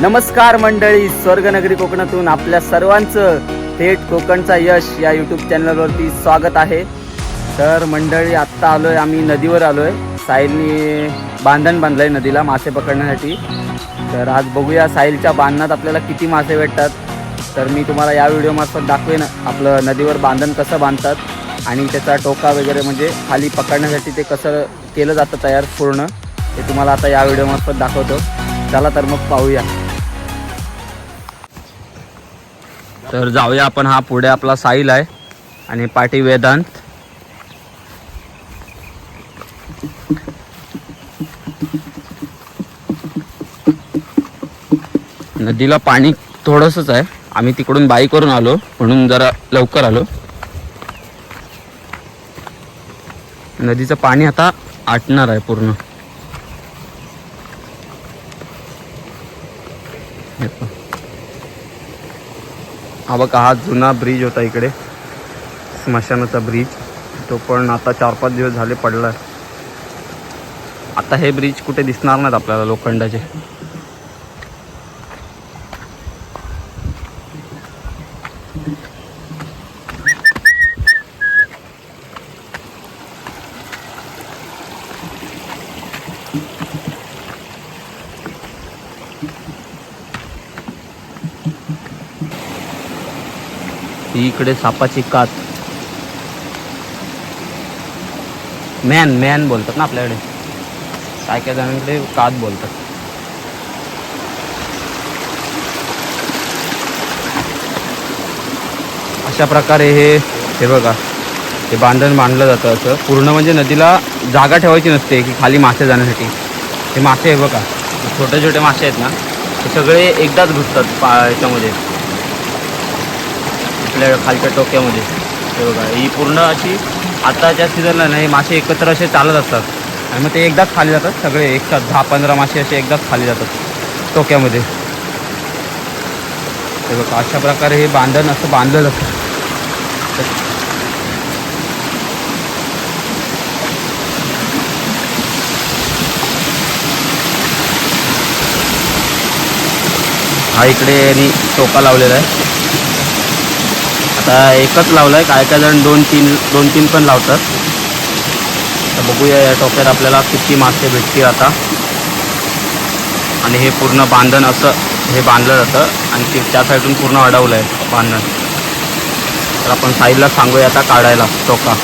नमस्कार मंडळी स्वर्गनगरी कोकणातून आपल्या सर्वांचं थेट कोकणचा यश या यूट्यूब चॅनलवरती स्वागत आहे. तर मंडळी आत्ता आलोय आम्ही नदीवर आलोय. साहिलनी बांधण बांधलंय नदीला मासे पकडण्यासाठी. तर आज बघूया साहिलच्या बांधणात आपल्याला किती मासे भेटतात. तर मी तुम्हाला या व्हिडिओमार्फत दाखवेन आपलं नदीवर बांधण कसं बांधतात आणि त्याचा टोका वगैरे म्हणजे खाली पकडण्यासाठी ते कसं केलं जातं तयार पूर्ण ते तुम्हाला आता या व्हिडिओमार्फत दाखवतो. चला तर मग पाहूया. तर जाऊया आपण हा पुढे आपला साईल आहे आणि पाठी वेदांत. नदीला पाणी थोडंसंच आहे. आम्ही तिकडून बाईकवरून आलो म्हणून जरा लवकर आलो. नदीचं पाणी आता आटणार आहे पूर्ण. हे का हा बघा हा जुना ब्रिज होता इकडे स्मशानाचा ब्रिज. तो पण आता चार पाच दिवस झाले पडला आता हे ब्रिज कुठे दिसणार नाहीत आपल्याला लोखंडाचे. ही इकडे सापाची कात. मॅन मॅन बोलतात ना आपल्याकडे. काय काय जणांकडे कात बोलतात. अशा प्रकारे हे हे बघा हे बांधण बांधलं जातं असं. पूर्ण म्हणजे नदीला जागा ठेवायची नसते की खाली मासे जाण्यासाठी. हे मासे हे बघा छोटे छोटे मासे आहेत ना ते सगळे एकदाच घुसतात पा याच्यामध्ये. आपल्या खालच्या टोक्यामध्ये. हे बघा ही पूर्ण अशी आताच्या सीझनला नाही मासे एकत्र असे चालत असतात. आणि मग ते एकदाच खाली जातात सगळे एकसाथ दहा पंधरा मासे असे एकदाच खाली जातात टोक्यामध्ये. हे बघा अशा प्रकारे हे बांधण असं बांधलं जातं. हा इकडे यांनी टोका लावलेला आहे. आता एकच लावलं आहे काय काय जण दोन तीन दोन तीन पण लावतात. तर बघूया या टोक्यात आपल्याला किती मासे भेटतील आता. आणि हे पूर्ण बांधण असं हे बांधलं जातं. आणि ते त्या साईडून पूर्ण अडवलं आहे बांधण. तर आपण साईडला सांगूया आता काढायला टोका.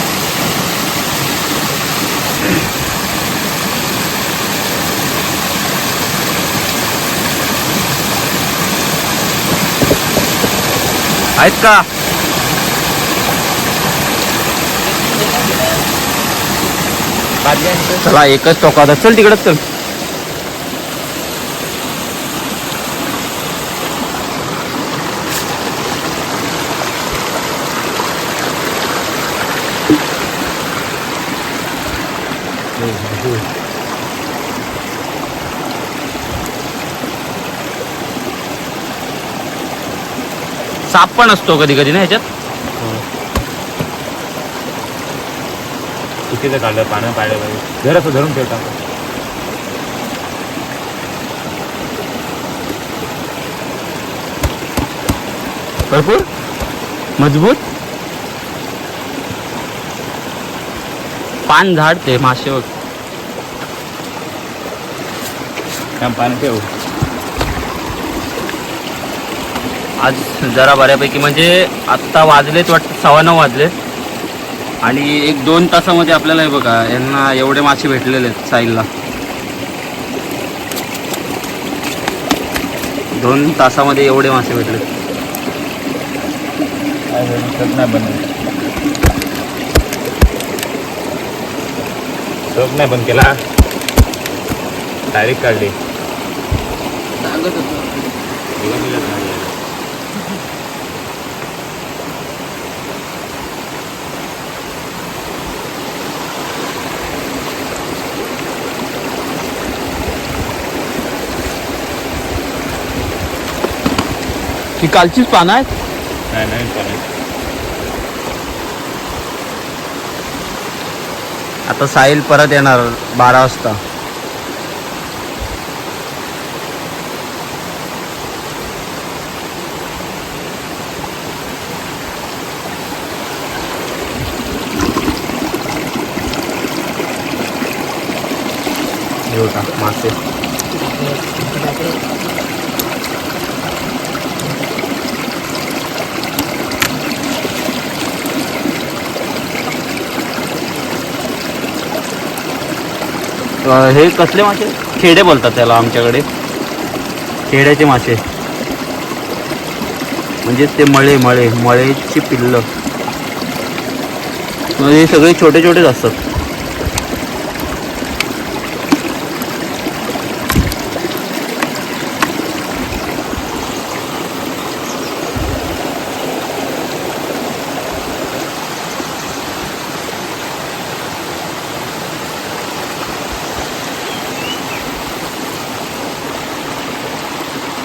आहेत का? चला एकच टोका आता. चल तिकडच चल. साप पण असतो कधी कधी ना ह्याच्यात? चुकीचं काढलं पाण्यात पाहिलं पाहिजे जर धरून ठेवतात भरपूर? मजबूत? पान झाड ते मासे बघ पाणी ठेवू. आज जरा बऱ्यापैकी म्हणजे आत्ता वाजलेत वाटतं सव्वा नऊ वाजलेत. आणि एक दोन तासामध्ये आपल्याला हे बघा यांना एवढे मासे भेटलेले आहेत साईलला. दोन तासामध्ये एवढे मासे भेटले. नाही बंद. केला. डायरेक्ट काढली. ही कालचीच पानं आहेत? नाही पान आहे आता साहिल परत येणार बारा वाजता. मासे. हे कसले मासे? खेडे बोलतात त्याला आमच्याकडे. खेड्याचे मासे. म्हणजे ते मळे मळे मळेची पिल्लं. म्हणजे हे सगळे छोटे छोटेच असतात.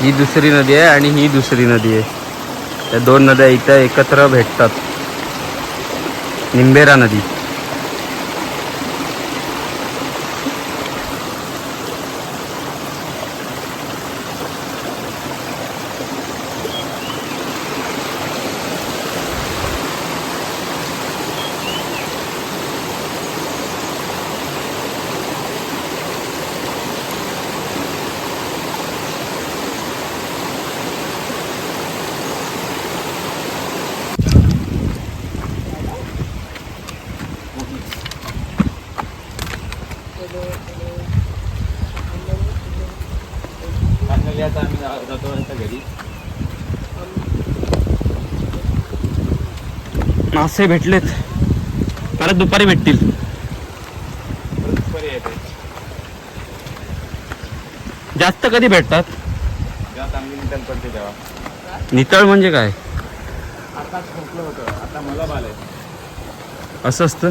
ही दुसरी नदी आहे आणि ही दुसरी नदी आहे. त्या दोन नद्या इथं एकत्र भेटतात. निंबेरा नदी. आता आम्ही जातो आता घरी. मासे भेटलेत. परत दुपारी भेटतील. दुपारी येते जास्त कधी भेटतात? चांगली निकाल पडते तेव्हा. नितळ म्हणजे काय? आता खोकलं होतं. आता मला बाल आहे. असं असतं?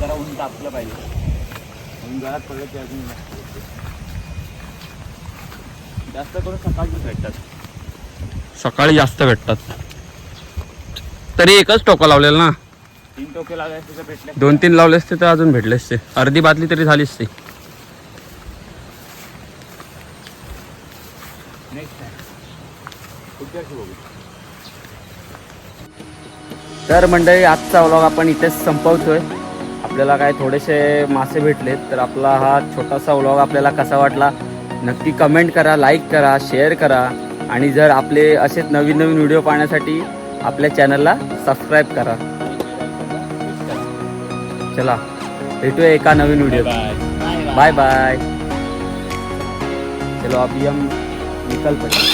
जरा ऊन तापलं पाहिजे. ऊन जरा पडलं की अजून. जास्त करून भेटतात. सकाळी जास्त भेटतात. तरी एकच टोका लावलेलं ना? तीन टोके असते तर भेटले. दोन तीन लावले असते तर अजून भेटले असते अर्धी बादली तरी झाली असते तर मंडळी आजचा व्लॉग आपण इथेच संपवतोय. आपल्याला काय थोडेसे मासे भेटलेत तर आपला हा छोटासा व्लॉग आपल्याला कसा वाटला नक्की कमेंट करा लाईक करा शेअर करा. आणि जर आपले असेच नवीन नवीन व्हिडिओ पाहण्यासाठी आपल्या चॅनलला सबस्क्राईब करा. चला भेटूया एका नवीन व्हिडिओ बाय बाय बाय चलो अभी हम निकल पड़े